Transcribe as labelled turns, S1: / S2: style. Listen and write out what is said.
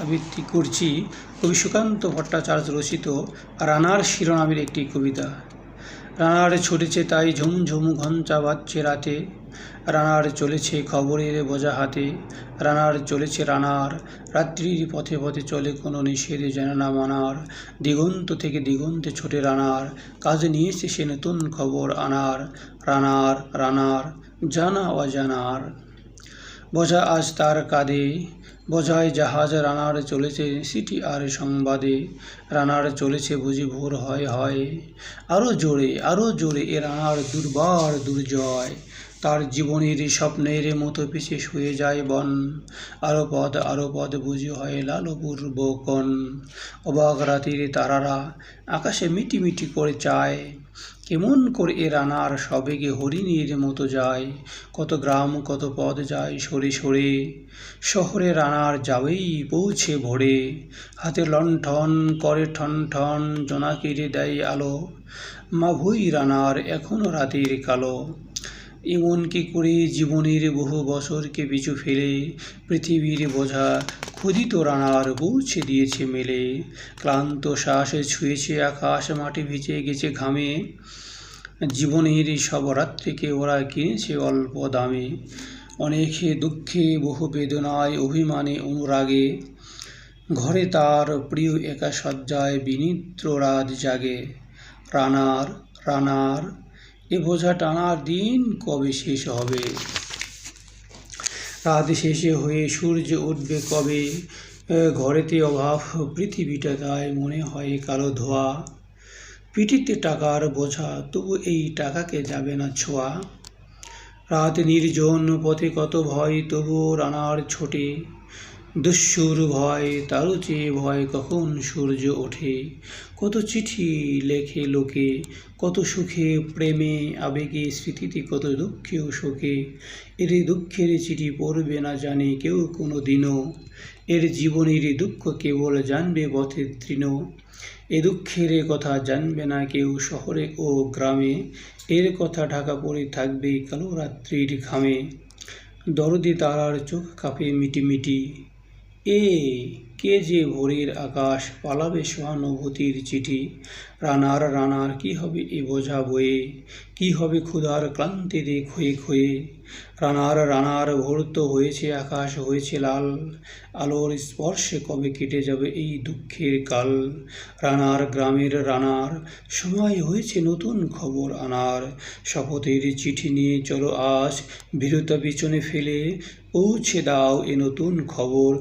S1: আবৃত্তি করছি কবি সুকান্ত ভট্টাচার্য রচিত রানার শিরোনামের একটি কবিতা। রানার ছুটেছে তাই ঝুমঝুম ঘঞ্চা বাজছে রাতে। রানার চলেছে খবরের বোঝা হাতে। রানার চলেছে রানার, রাত্রির পথে পথে চলে কোনো নিষেধ যেন না মানার। দিগন্ত থেকে দিগন্তে ছোটে রানার, কাজ নিয়েছে সে নতুন খবর আনার। রানার রানার, জানা অজানার। বোঝা আজ তার কাঁধে, বোঝায় জাহাজ রানার চলেছে সিটি আর সংবাদে, রানার চলেছে বুঝি ভোর হয় হয়। আরও জোরে আরও জোরে এ রানার দুর্বার দুর্জয়। তার জীবনের স্বপ্নের মতো পিছে শুয়ে যায় বন। আরও পদ আরও পদ বুঝি হয় লালপুর বকন। অবাক রাতির তারারা আকাশে মিটি মিটি করে চায়। কেমন করে এ রানার সবেগে হরিণীর মতো যায়। কত গ্রাম, কত পদ যায় সরে সরে। শহরে রানার যাবেই পৌঁছে ভোরে। হাতে লণ্ঠন করে ঠন ঠন, জোনাকিরে দেয় আলো। মাভুই রানার এখনও রাতের কালো। এমন কি করে জীবনের বহু বছরকে পিছু ফেলে পৃথিবীর বোঝা ক্ষুদিত রানার পৌঁছে দিয়েছে মেলে। ক্লান্ত শ্বাসে ছুঁয়েছে আকাশ, মাটি ভিজে গেছে ঘামে। জীবনের সব রাত্রিকে ওরা কিনেছে অল্প দামে। অনেকে দুঃখে, বহু বেদনায়, অভিমানে, অনুরাগে। ঘরে তার প্রিয় একা শয্যায় বিনিদ্র রাত জাগে। রানার রানার বোঝা টানার দিন কবে শেষ হবে? রাত শেষে হয়ে সূর্য উঠবে কবে? ঘরেতে অভাব, পৃথিবীটা তাই মনে হয় কালো ধোয়া। পিঠিতে টাকার বোঝা, তবু এই টাকাকে যাবে না ছোঁয়া। রাত নির্জন, পথে কত ভয় তবু রানার ছোটে। দুঃসুর ভয়, তারও চেয়ে ভয় কখন সূর্য ওঠে? কত চিঠি লেখে লোকে, কত সুখে, প্রেমে, আবেগে স্মৃতিতে কত দুঃখে ও শোকে? এর দুঃখের চিঠি পড়বে না জানে কেউ কোনো দিনও এর জীবনের দুঃখ কেবল জানবে পথের তৃণ। এ দুঃখের কথা জানবে না কেউ শহরে ও গ্রামে। এর কথা ঢাকা পড়ে থাকবে কালো রাত্রির ঘামে। দরদি তারার চোখ কাঁপে মিটিমিটি। এ কে যে ভোরের আকাশ পালাবে সহানুভূতির চিঠি? রানার রানার, কি হবে এ বোঝা বয়ে কি হবে ক্ষুধার ক্লান্তিতে ক্ষয়ে ক্ষয়ে? রানার রানার, ভোর তো হয়েছে, আকাশ হয়েছে লাল। আলোর স্পর্শে কবে কেটে যাবে এই দুঃখের কাল? রানার গ্রামের রানার, সময় হয়েছে নতুন খবর আনার। শপথের চিঠি নিয়ে চলো আজ ভীরতা পিছনে ফেলে পৌঁছে দাও এ নতুন খবর।